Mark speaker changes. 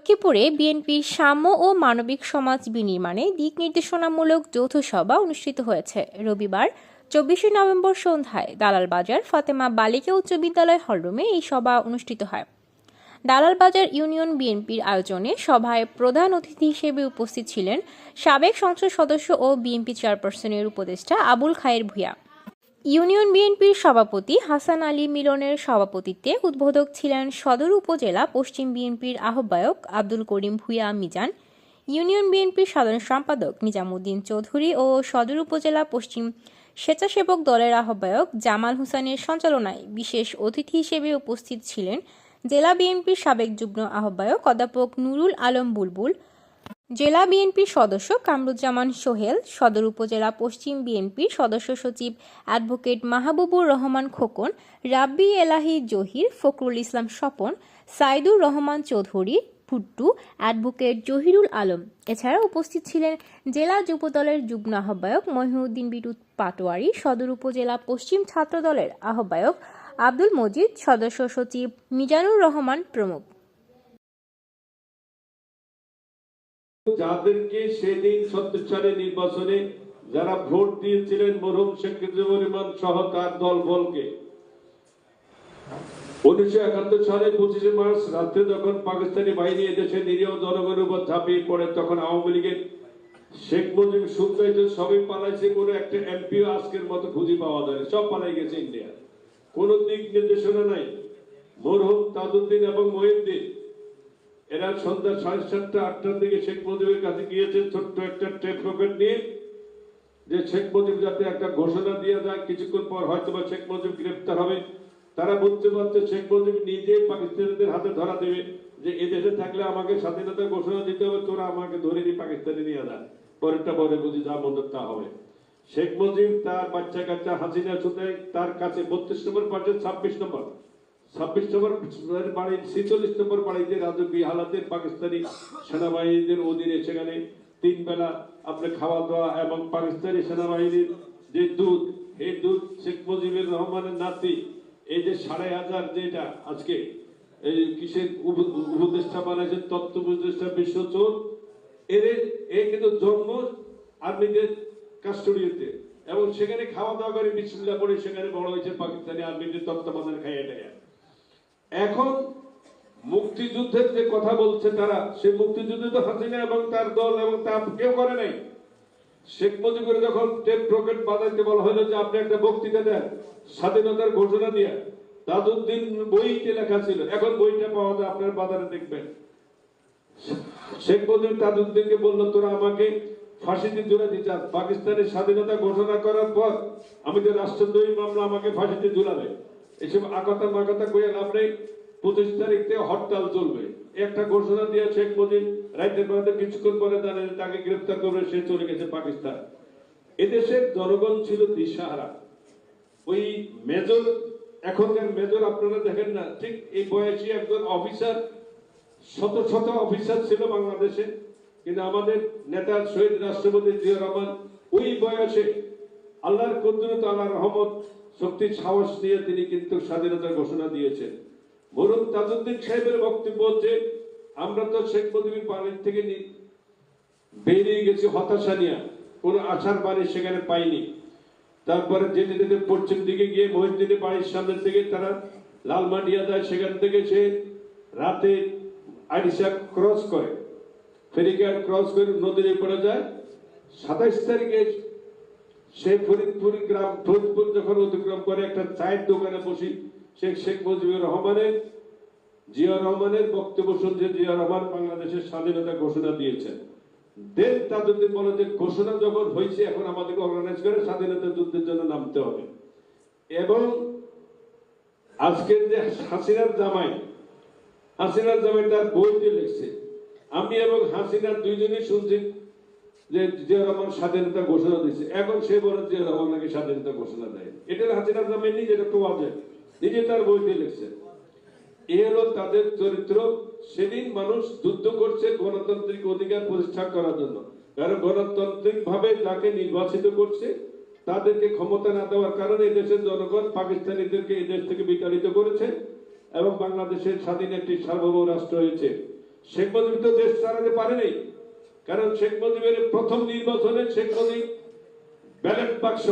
Speaker 1: লক্ষ্মীপুরে বিএনপির সাম্য ও মানবিক সমাজ বিনির্মাণে দিক নির্দেশনামূলক যৌথ সভা অনুষ্ঠিত হয়েছে। রবিবার, চব্বিশে নভেম্বর সন্ধ্যায় দালাল বাজার, ফাতেমা বালিকা উচ্চ বিদ্যালয় হলরুমে এই সভা অনুষ্ঠিত হয়। দালাল বাজার ইউনিয়ন বিএনপির আয়োজনে সভায় প্রধান অতিথি হিসেবে উপস্থিত ছিলেন সাবেক সংসদ সদস্য ও বিএনপি চেয়ারপারসনের উপদেষ্টা আবুল খায়ের ভূঁইয়া। ইউনিয়ন বিএনপির সভাপতি হাসান আলী মিলনের সভাপতিত্বে উদ্বোধক ছিলেন সদর উপজেলা পশ্চিম বিএনপির আহ্বায়ক আব্দুল করিম ভূঁইয়া মিজান, ইউনিয়ন বিএনপির সাধারণ সম্পাদক নিজামুদ্দিন চৌধুরী ও সদর উপজেলা পশ্চিম স্বেচ্ছাসেবক দলের আহ্বায়ক জামাল হোসেনের সঞ্চালনায় বিশেষ অতিথি হিসেবে উপস্থিত ছিলেন জেলা বিএনপির সাবেক যুগ্ম আহ্বায়ক অধ্যাপক নুরুল আলম বুলবুল জেলা বিএনপির সদস্য কামরুজ্জামান সোহেল, সদর উপজেলা পশ্চিম বিএনপির সদস্য সচিব অ্যাডভোকেট মাহবুবুর রহমান খোকন, রাব্বি এলাহি জহির, ফখরুল ইসলাম স্বপন, সাইদুর রহমান চৌধুরী, ভুট্টু, অ্যাডভোকেট জহিরুল আলম। এছাড়া উপস্থিত ছিলেন জেলা যুবদলের যুগ্ম আহ্বায়ক মহিউদ্দিন বিদ্যুৎ পাটোয়ারি, সদর উপজেলা পশ্চিম ছাত্রদলের আহ্বায়ক আব্দুল মজিদ, সদস্য সচিব মিজানুর রহমান প্রমুখ।
Speaker 2: যাদেরকে সেদিন সালে নির্বাচনে যারা ভোট দিয়েছিলেন মরহুম শেখ মুজিবুর রহমান সহ তার দল বলকে। উনিশশো একাত্তর সালে পঁচিশে মার্চ রাত্রে যখন পাকিস্তানি বাহিনী এদেশে নিরীহ জনগণের উপর ঝাঁপিয়ে পড়ে, তখন আওয়ামী লীগের শেখ মুজিব শুনতে সবই পালাইছে, কোনো একটা এমপিও আজকের মতো খুঁজে পাওয়া যায় সব পালাই গেছে ইন্ডিয়া। কোনো দিক নির্দেশনা নাই। মরহুম, তাজউদ্দিন এবং মহিউদ্দিন এরা সন্ধ্যা সাড়ে সাতটা, আটটার দিকে শেখ মুজিবের কাছে গিয়েছে ছোট্ট একটা টেপ রকেট নিয়ে। যে শেখ মুজিব যাতে একটা ঘোষণা দিয়ে যায় কিছুক্ষণ পর হয়তো বা শেখ মুজিব গ্রেপ্তার হবে। তারা বুঝতে পারছে শেখ মুজিব নিজে পাকিস্তানিদের হাতে ধরা দেবে। যে এদেশে থাকলে আমাকে স্বাধীনতার ঘোষণা দিতে হবে, তোরা আমাকে ধরে নিয়ে পাকিস্তানে নিয়ে যা। পরেরটা পরে বুঝি যা মন্দ তা হবে। শেখ মুজিব তার বাচ্চা কাচ্চা হাসিনা সুদে তার কাছে বত্রিশ নম্বর পার্টি ছাব্বিশ নম্বর। ছাব্বিশ নম্বর বাড়ি ছেচল্লিশ নম্বর বাড়িতে রাজকীয় হালাতে পাকিস্তানি সেনাবাহিনীদের অধীনে সেখানে তিন বেলা আপনার খাওয়া দাওয়া এবং পাকিস্তানি সেনাবাহিনীর যে দুধ এই দুধ শেখ মুজিবুর রহমানের নাতি, এই যে সাড়ে হাজার যেটা আজকে, এই কিসের উপদেষ্টা বানাইছে তত্ত্ব উপদেষ্টা বিশ্ব চোর এদের এই কিন্তু জন্ম আর্মিদের কাস্টোডিয়াতে এবং সেখানে খাওয়া দাওয়া করে বিসমিল্লাহ পড়ে সেখানে বড় হয়েছে পাকিস্তানি আর্মিদের তত্ত্বাবধানে খাইয়ে দেয়। এখন মুক্তিযুদ্ধের যে কথা বলছে তারা সেই মুক্তিযুদ্ধে তো হাসিনা এবং তার দল এবং তার কেউ করে নাই। শেখ মুজিবুর যখন টেপ রকেট বাজাইতে বলা হলো যে আপনি একটা বক্তৃতা দেন, স্বাধীনতার ঘোষণা দিয়ে তাজউদ্দিন বইতে লেখা ছিল, এখন বইটা পাওয়া যায়, আপনার বাজারে দেখবেন। শেখ মুজিব তাজউদ্দিনকে বলল, তোরা আমাকে ফাঁসিতে ঝুলাতে চাস, পাকিস্তানের স্বাধীনতা ঘোষণা করার পর আমি যে রাষ্ট্রদ্রোহী মামলা আমাকে ফাঁসিতে ঝুলাবে। এসব আকথা মাকথা কইয়া লাভ নেই। পঁচিশ তারিখ থেকে হরতাল চলবে। একটা ঘোষণা দিয়ে শেখ মুজিব রাইতের মধ্যে কিছুক্ষণ পরে জানেন তাকে গ্রেফতার করবে, সে চলে গেছে পাকিস্তান। এদেশের জনগণ ছিল দিশাহারা। ওই মেজর এখনকার মেজর আপনারা দেখেন না, ঠিক এই বয়সী একজন অফিসার, শত শত অফিসার ছিল বাংলাদেশে। কিন্তু আমাদের নেতা শহীদ রাষ্ট্রপতি জিয়া রহমান ওই বয়সে আল্লাহর কুদরত, আল্লাহর রহমত শক্তির সাহস নিয়ে তিনি কিন্তু স্বাধীনতার ঘোষণা দিয়েছেন। বরুণ তাজউদ্দিন সাহেবের বক্তব্য হচ্ছে আমরা তো শেখ মুজিবের বাড়ির থেকে বেরিয়ে গেছি হতাশা নিয়ে। কোনো আশার বাড়ি সেখানে পাইনি। তারপরে যেতে যেতে পশ্চিম দিকে গিয়ে মহিউদ্দিনের বাড়ির সামনে থেকে তারা লালমাটিয়া যায়, সেখান থেকে সে রাতে আড়িশা ক্রস করে। ফেরিঘাট ক্রস করে নদীর পড়ে যায়। সাতাইশ তারিখে সে ফরিদপুর গ্রাম ফরিদপুর যখন অতিক্রম করে একটা চায়ের দোকানে বসি শেখ শেখ মুজিবুর রহমানের, জিয়া রহমানের বক্তব্য শুনছে জিয়া রহমান বাংলাদেশের স্বাধীনতা ঘোষণা দিয়েছেন। দেন তাজউদ্দিন বলে যে, ঘোষণা যখন হয়েছে, এখন আমাদেরকে অর্গানাইজ করে স্বাধীনতা যুদ্ধের জন্য নামতে হবে। এবং আজকের যে হাসিনার জামাই হাসিনার জামাই তার বইতে লিখছে, আমি এবং হাসিনা দুইজনই শুনছি যে জিয়া রহমান স্বাধীনতা ঘোষণা দিয়েছে, এখন সে বলে জিয়া রহমান নাকি স্বাধীনতা ঘোষণা দেয় এটা হাসিনার জামাই নিজে কোয়া যায় নিজে তার বইতে লিখছে। এ হলো তাদের চরিত্র। সেদিন মানুষ যুদ্ধ করছে গণতান্ত্রিক অধিকার প্রতিষ্ঠা করার জন্য। কারণ গণতান্ত্রিক ভাবে যাকে নির্বাচিত করছে, তাদেরকে ক্ষমতা না দেওয়ার কারণে দেশের জনগণ পাকিস্তানিদেরকে এই দেশ থেকে বিতাড়িত করেছে এবং বাংলাদেশের স্বাধীন একটি সার্বভৌম রাষ্ট্র হয়েছে। শেখ মুজিব তো দেশ চালাতে পারেনি। কারণ শেখ মুজিবের প্রথম নির্বাচনে শেখ মুজিব ব্যালট বাক্স